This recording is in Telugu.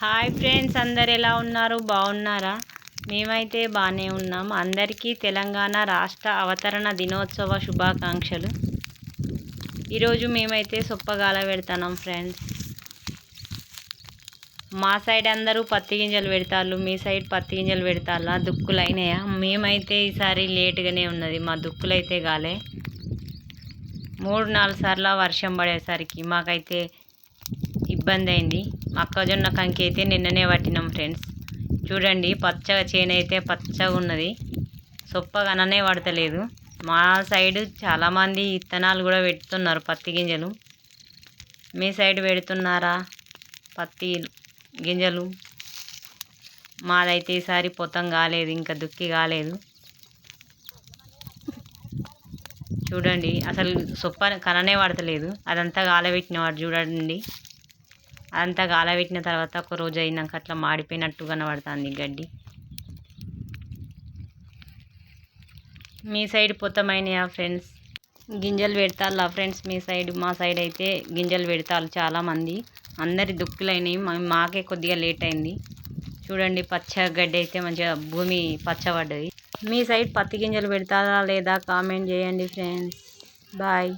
హాయ్ ఫ్రెండ్స్ అందరు ఎలా ఉన్నారు? బాగున్నారా? మేమైతే బాగానే ఉన్నాం. అందరికీ తెలంగాణ రాష్ట్ర అవతరణ దినోత్సవ శుభాకాంక్షలు. ఈరోజు మేమైతే సొప్పగాల పెడతాం ఫ్రెండ్స్. మా సైడ్ అందరూ పత్తి గింజలు పెడతారు మీ సైడ్ పత్తి గింజలు పెడతారా దుక్కులు అయినాయా మేమైతే ఈసారి లేటుగానే ఉన్నది. మా దుక్కులు అయితే గాలే. మూడు నాలుగు సార్లు వర్షం పడేసరికి మాకైతే ఇబ్బంది అయింది మొక్కజొన్న కంకి అయితే నిన్ననే పట్టినాం ఫ్రెండ్స్. చూడండి పచ్చగా చేను అయితే పచ్చగా ఉన్నది. సొప్పగననే పడతలేదు. మా సైడ్ చాలామంది ఇత్తనాలు కూడా పెడుతున్నారు పత్తి గింజలు. మీ సైడ్ పెడుతున్నారా పత్తి గింజలు? మాదైతే ఈసారి పొతం కాలేదు ఇంకా దుక్కి కాలేదు. చూడండి అసలు సొప్ప కననే పడతలేదు. అదంతా గాలబెట్టిన వాడు చూడండి. అదంతా గాలబెట్టిన తర్వాత ఒక రోజు అయినాక అట్లా మాడిపోయినట్టు కనబడుతుంది గడ్డి. మీ సైడ్ పొత్తమైనయా ఫ్రెండ్స్? గింజలు పెడతారు ఫ్రెండ్స్ మీ సైడ్? మా సైడ్ అయితే గింజలు పెడతారు చాలామంది. అందరి దుక్కులైనవి. మాకే కొద్దిగా లేట్ అయింది. చూడండి పచ్చ గడ్డి అయితే మంచిగా భూమి పచ్చబడ్డది. మీ సైడ్ పత్తి గింజలు పెడతారా లేదా? కామెంట్ చేయండి ఫ్రెండ్స్. బాయ్.